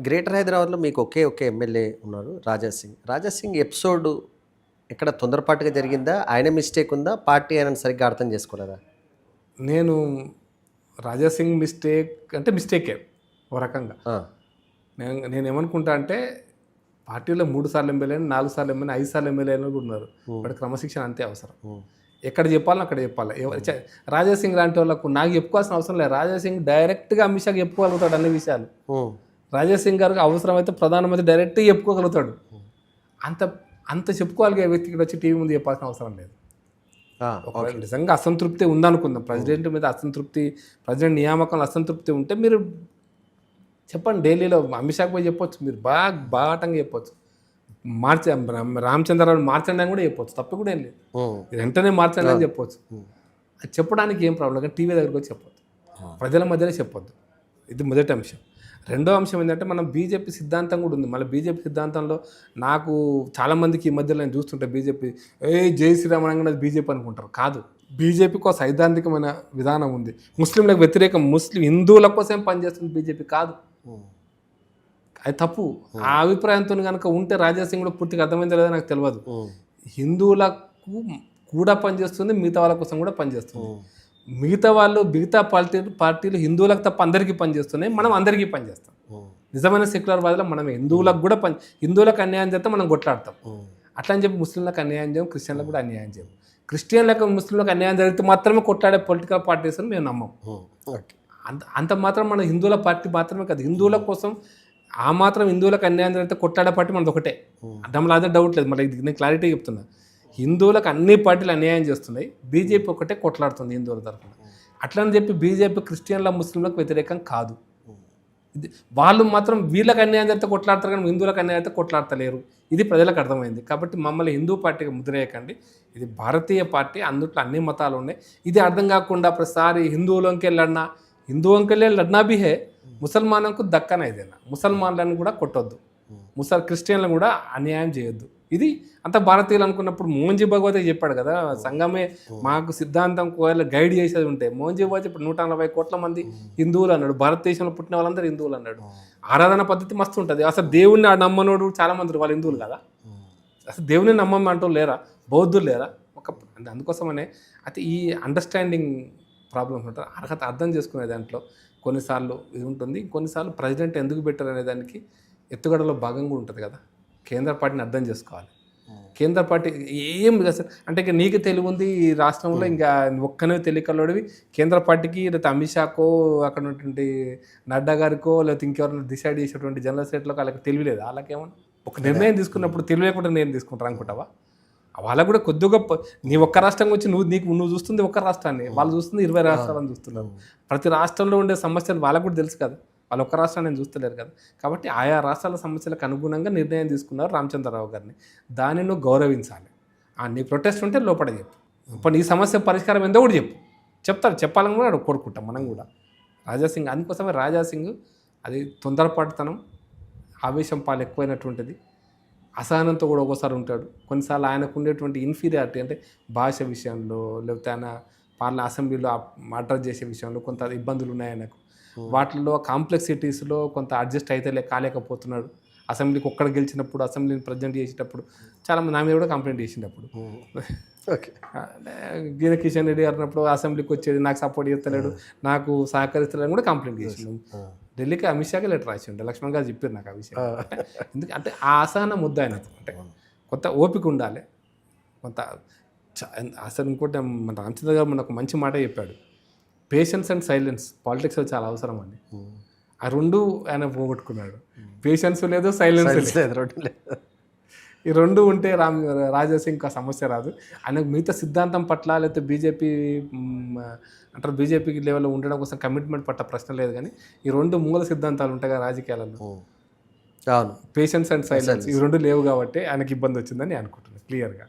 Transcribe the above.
Greater హైదరాబాద్లో మీకు ఒకే ఒకే ఎమ్మెల్యే ఉన్నారు రాజా సింగ్. రాజా సింగ్ ఎపిసోడ్ ఎక్కడ తొందరపాటుగా జరిగిందా? ఆయన మిస్టేక్ ఉందా? పార్టీ ఆయన సరిగ్గా అర్థం చేసుకోలేదా? నేను రాజాసింగ్ మిస్టేక్ అంటే మిస్టేకే ఓ రకంగా. నేను నేను ఏమనుకుంటా అంటే పార్టీలో మూడు సార్లు ఎమ్మెల్యే నాలుగు సార్లు ఎమ్మెల్యే ఐదు సార్లు ఎమ్మెల్యే అయినా కూడా ఉన్నారు. వాటి క్రమశిక్షణ అంతే అవసరం. ఎక్కడ చెప్పాలో అక్కడ చెప్పాలి. చ- రాజాసింగ్ లాంటి వాళ్ళకు నాకు చెప్పుకోవాల్సిన అవసరం లేదు. రాజాసింగ్ డైరెక్ట్గా అమిత్ షాకి చెప్పుకోగలుగుతాడు అన్ని విషయాలు. రాజాసింగ్ గారికి అవసరమైతే ప్రధానమంత్రి డైరెక్ట్గా చెప్పుకోగలుగుతాడు. అంత అంత చెప్పుకోగలిగే వ్యక్తి ఇక్కడ వచ్చి టీవీ ముందు చెప్పాల్సిన అవసరం లేదు. నిజంగా అసంతృప్తి ఉందనుకుందాం. ప్రెసిడెంట్ మీద అసంతృప్తి ప్రెసిడెంట్ నియామకంలో అసంతృప్తి ఉంటే మీరు చెప్పండి ఢిల్లీలో అమిత్ షాకి పోయి చెప్పొచ్చు. మీరు బాగా బాటంగా చెప్పొచ్చు. మార్చ రామ్- రామచంద్రరావు మార్చండి అని కూడా చెప్పొచ్చు. తప్పు కూడా ఏం లేదు. వెంటనే మార్చండి అని చెప్పొచ్చు. అది చెప్పడానికి ఏం ప్రాబ్లం కానీ టీవీ దగ్గరకు వచ్చి చెప్పొద్దు. ప్రజల మధ్యలో చెప్పొద్దు. ఇది మొదటి అంశం. రెండో అంశం ఏంటంటే మనం బీజేపీ సిద్ధాంతం కూడా ఉంది. మళ్ళీ బీజేపీ సిద్ధాంతంలో నాకు చాలామందికి ఈ మధ్యలో నేను చూస్తుంటే బీజేపీ ఏ జై శ్రీరామ్ అనగానే అది బీజేపీ అనుకుంటారు. కాదు. బీజేపీకి ఒక సైద్ధాంతికమైన విధానం ఉంది. ముస్లింలకు వ్యతిరేకం ముస్లిం హిందువుల కోసం పనిచేస్తుంది బీజేపీ కాదు. అది తప్పు. ఆ అభిప్రాయంతో కనుక ఉంటే రాజాసింగ్ కూడా పూర్తిగా అర్థమైందో లేదో నాకు తెలియదు హిందువులకు కూడా పనిచేస్తుంది మిగతా వాళ్ళ కోసం కూడా పనిచేస్తుంది. మిగతా వాళ్ళు మిగతా పార్టీ పార్టీలు హిందువులకు తప్ప అందరికీ పనిచేస్తున్నాయి మనం అందరికీ పనిచేస్తాం. నిజమైన సెక్యులర్ వాదులు మనం హిందువులకు కూడా పని హిందువులకు అన్యాయం చేస్తే మనం కొట్లాడతాం. అట్లా అని చెప్పి ముస్లింలకు అన్యాయం చేయం క్రిస్టియన్లకు కూడా అన్యాయం చేయం క్రిస్టియన్లకు ముస్లింలకు అన్యాయం జరిగితే మాత్రమే కొట్లాడే పొలిటికల్ పార్టీస్ అని మేము నమ్మం. అంత అంత మాత్రం మన హిందువుల పార్టీ మాత్రమే కాదు. హిందువుల కోసం ఆ మాత్రం హిందువులకు అన్యాయం జరిగితే కొట్లాడే పార్టీ మనది ఒకటే. అడ్డంలో అదే డౌట్ లేదు. మళ్ళీ నేను క్లారిటీ చెప్తున్నా. హిందువులకు అన్ని పార్టీలు అన్యాయం చేస్తున్నాయి. బీజేపీ ఒకటే కొట్లాడుతుంది హిందువుల తరఫున. అట్లా అని చెప్పి బీజేపీ క్రిస్టియన్ల ముస్లింలకు వ్యతిరేకం కాదు. ఇది వాళ్ళు మాత్రం వీళ్ళకి అన్యాయం జరిగితే కొట్లాడతారు కానీ హిందువులకు అన్యాయం అయితే కొట్లాడతలేరు. ఇది ప్రజలకు అర్థమైంది. కాబట్టి మమ్మల్ని హిందూ పార్టీకి ముద్రేయకండి. ఇది భారతీయ పార్టీ అందుట్లో అన్ని మతాలు ఉన్నాయి. ఇది అర్థం కాకుండా ప్రతిసారి హిందువులోకి లడ్నా. హిందువుకి వెళ్ళే లడ్నా బి హే ముసల్మాన్లకు దక్కన ఇదేనా? ముసల్మాన్లను కూడా కొట్టొద్దు. ముసల్ క్రిస్టియన్లను కూడా అన్యాయం చేయొద్దు. ఇది అంత భారతీయులు అనుకున్నప్పుడు మోంజీ భగవతే చెప్పాడు కదా సంఘమే మాకు సిద్ధాంతం ఒకవేళ గైడ్ చేసేది ఉంటే. మోంజీ భగవత్ ఇప్పుడు నూట నలభై కోట్ల మంది హిందువులు అన్నాడు. భారతదేశంలో పుట్టిన వాళ్ళందరూ హిందువులు అన్నాడు. ఆరాధన పద్ధతి మస్తు ఉంటుంది. అసలు దేవుణ్ణి ఆ నమ్మనోడు చాలా మంది వాళ్ళు హిందువులు కదా. అసలు దేవుని నమ్మం అంటూ లేరా? బౌద్ధులు లేరా? ఒక అందుకోసమనే. అయితే ఈ అండర్స్టాండింగ్ ప్రాబ్లమ్స్ ఉంటారు అర్హత అర్థం చేసుకునే దాంట్లో కొన్నిసార్లు ఇది ఉంటుంది. కొన్నిసార్లు ప్రెసిడెంట్ ఎందుకు పెట్టారు అనే దానికి ఎత్తుగడలో భాగంగా ఉంటుంది కదా. కేంద్ర పార్టీని అర్థం చేసుకోవాలి. కేంద్ర పార్టీ ఏం అసలు అంటే ఇక నీకు తెలివి ఉంది ఈ రాష్ట్రంలో ఇంకా ఒక్కనే తెలియకల్లోడివి కేంద్ర పార్టీకి లేకపోతే అమిత్ షాకో అక్కడ ఉన్నటువంటి నడ్డా గారికో లేకపోతే ఇంకెవరైనా డిసైడ్ చేసేటువంటి జనరల్ స్టేట్లో వాళ్ళకి తెలియలేదు వాళ్ళకేమన్నా? ఒక నిర్ణయం తీసుకున్నప్పుడు తెలివి లేకుండా నేను తీసుకుంటారు అనుకుంటావా? వాళ్ళకు కూడా కొద్ది గొప్ప నీ ఒక్క రాష్ట్రం వచ్చి నువ్వు నీకు నువ్వు చూస్తుంది ఒక్క రాష్ట్రాన్ని. వాళ్ళు చూస్తుంది ఇరవై రాష్ట్రాలను చూస్తున్నారు. ప్రతి రాష్ట్రంలో ఉండే సమస్యలు వాళ్ళకు కూడా తెలుసు కదా. వాళ్ళు ఒక రాష్ట్రాన్ని నేను చూస్తలేరు కదా. కాబట్టి ఆయా రాష్ట్రాల సమస్యలకు అనుగుణంగా నిర్ణయం తీసుకున్నారు రామచంద్రరావు గారిని. దాన్ని నువ్వు గౌరవించాలి. ఆ నీ ప్రొటెస్ట్ ఉంటే లోపల చెప్పు. ఇప్పుడు ఈ సమస్య పరిష్కారం ఏందో కూడా చెప్పు. చెప్తారు చెప్పాలని కూడా అక్కడ కోరుకుంటాం మనం కూడా. రాజాసింగ్ అందుకోసమే రాజాసింగ్ అది తొందరపాటుతనం ఆవేశం పాలు ఎక్కువైనటువంటిది. అసహనంతో కూడా ఒక్కోసారి ఉంటాడు. కొన్నిసార్లు ఆయనకు ఉండేటువంటి ఇన్ఫీరియారిటీ అంటే భాష విషయంలో లేకపోతే ఆయన పార్ల అసెంబ్లీలో అడ్రస్ చేసే విషయంలో కొంత ఇబ్బందులు ఉన్నాయి ఆయనకు. వాటిలో కాంప్లెక్సిటీస్లో కొంత అడ్జస్ట్ అయితే కాలేకపోతున్నాడు. అసెంబ్లీకి ఒక్కడ గెలిచినప్పుడు అసెంబ్లీని ప్రజెంట్ చేసేటప్పుడు చాలామంది నా మీద కూడా కంప్లైంట్ చేసినప్పుడు ఓకే. గీన కిషన్ రెడ్డి గారు అన్నప్పుడు అసెంబ్లీకి వచ్చేది నాకు సపోర్ట్ చేస్తలేడు నాకు సహకరిస్తలేడు కూడా కంప్లైంట్ చేసినాం ఆ, ఢిల్లీకి అమిత్ షాకి లెటర్ రాసి ఉండే లక్ష్మణ్ గారు చెప్పారు నాకు ఆ విషయం. అంటే ఎందుకు అంటే ఆ అసహనం ముద్ద ఆయనకు అంటే కొంత ఓపిక ఉండాలి. కొంత అసలు ఇంకోటి మన రామచంద్ర గారు మనకు మంచి మాట చెప్పాడు. పేషెన్స్ అండ్ సైలెన్స్ పాలిటిక్స్లో చాలా అవసరం అండి. ఆ రెండు ఆయన పోగొట్టుకున్నాడు. పేషెన్స్ లేదు సైలెన్స్ లేదు. ఈ రెండు ఉంటే రామ్ రాజాసింగ్ ఆ సమస్య రాదు. ఆయనకు మిగతా సిద్ధాంతం పట్ల లేకపోతే బీజేపీ అంటారు బీజేపీకి లెవెల్లో ఉండడం కోసం కమిట్మెంట్ పట్ల ప్రశ్న లేదు కానీ ఈ రెండు మూల సిద్ధాంతాలు ఉంటాయి కదా రాజకీయాలలో. అవును. పేషెన్స్ అండ్ సైలెన్స్ ఈ రెండు లేవు కాబట్టి ఆయనకి ఇబ్బంది వచ్చిందని నేను అనుకుంటున్నాను క్లియర్గా